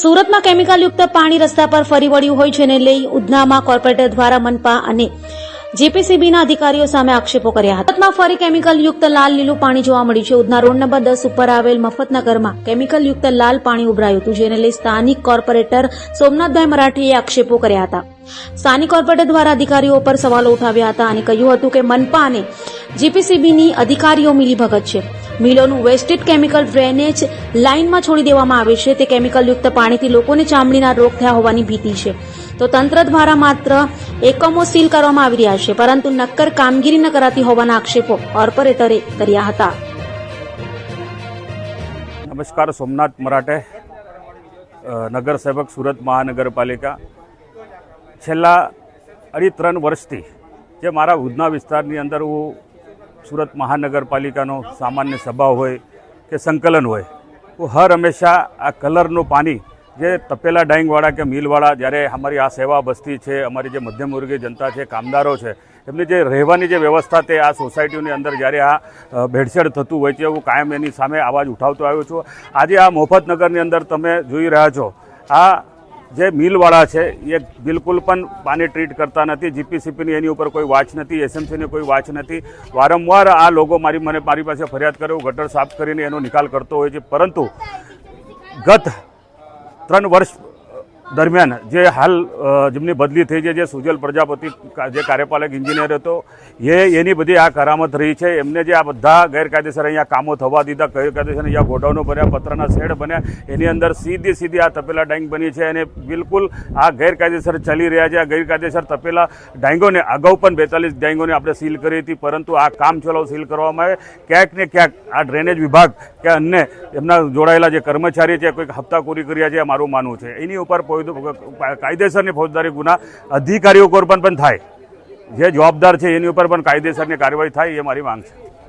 સુરતમાં કેમિકલયુક્ત પાણી રસ્તા પર ફરી વળ્યું હોય જેને લઈ ઉધનામાં કોર્પોરેટર દ્વારા મનપા અને જેપીસીબીના અધિકારીઓ સામે આક્ષેપો કર્યા હતા. સુરતમાં ફરી કેમિકલયુક્ત લાલ લીલું પાણી જોવા મળ્યું છે. ઉધના રોડ નંબર દસ ઉપર આવેલ મફતનગરમાં કેમિકલયુક્ત લાલ પાણી ઉભરાયું હતું, જેને લઈ સ્થાનિક કોર્પોરેટર સોમનાથભાઈ મરાઠીએ આક્ષેપો કર્યા હતા. સ્થાનિક કોર્પોરેટર દ્વારા અધિકારીઓ પર સવાલો ઉઠાવ્યા હતા અને કહ્યું હતું કે મનપા અને જીપીસીબીની અધિકારીઓ મિલીભગત છે. મિલોનું વેસ્ટેડ કેમિકલ ડ્રેનેજ લાઇનમાં છોડી દેવામાં આવે છે. તે કેમિકલયુક્ત પાણીથી લોકોને ચામડીના રોગ થયા હોવાની ભીતિ છે. તો તંત્ર દ્વારા માત્ર એકમો સીલ કરવામાં આવી રહ્યા છે, પરંતુ નક્કર કામગીરી ન કરાતી હોવાના આક્ષેપો કોર્પોરેટરે કર્યા હતા. નમસ્કાર, સોમનાથ મરાઠે નગરસેવક સુરત મહાનગરપાલિકા. છેલ્લા અઢી ત્રણ વર્ષથી જે મારા ઉધના વિસ્તારની અંદર હું સુરત મહાનગરપાલિકાનો સામાન્ય સભા હોય કે સંકલન હોય, તો હર હંમેશા આ કલરનું પાણી જે તપેલા ડાઈંગવાળા કે મિલવાળા, જ્યારે અમારી આ સેવા બસ્તી છે, અમારી જે મધ્યમ વર્ગીય જનતા છે, કામદારો છે, એમની જે રહેવાની જે વ્યવસ્થા તે આ સોસાયટીઓની અંદર જ્યારે આ ભેળસેળ થતું હોય છે હું કાયમ એની સામે અવાજ ઉઠાવતો આવ્યો છું. આજે આ મોફતનગરની અંદર તમે જોઈ રહ્યા છો, આ જે મિલવાળા છે, એ બિલકુલ પણ પાણી ટ્રીટ કરતા નથી. જીપીસીપીની એની ઉપર કોઈ વાચ નથી એસએમસીની કોઈ વાચ નથી. વારંવાર આ લોકો મારી મને મારી પાસે ફરિયાદ કરે, હું ગટર સાફ કરીને એનો નિકાલ કરતો હોય છે. પરંતુ ગત ત્રણ વર્ષ દરમિયાન જે હાલ જેમની બદલી થઈ છે, જે સુજલ પ્રજાપતિ જે કાર્યપાલક એન્જિનિયર હતો, એ એની બધી આ કરામત રહી છે. એમને જે આ બધા ગેરકાયદેસર અહીંયા કામો થવા દીધા, ગેરકાયદેસર અહીંયા ગોડાઉનો બન્યા પત્રના શેડ બન્યા, એની અંદર સીધી સીધી આ તપેલા ડાઈંગ બની છે અને બિલકુલ આ ગેરકાયદેસર ચાલી રહ્યા છે. આ ગેરકાયદેસર તપેલા ડાઈંગોને, અગાઉ પણ બેતાલીસ ડાઈંગોને આપણે સીલ કરી હતી, પરંતુ આ કામ ચલાવ સીલ કરવામાં આવે. ક્યાંક ને ક્યાંક આ ડ્રેનેજ વિભાગ કે અન્ય એમના જોડાયેલા જે કર્મચારી છે, કોઈક હપ્તાખોરી કર્યા છે મારું માનવું છે. એની ઉપર કાયદેસરની ફોજદારી ગુના અધિકારીઓ પર પણ થાય. જે જવાબદાર છે એની ઉપર પણ કાયદેસરની કાર્યવાહી થાય એ મારી માંગ છે.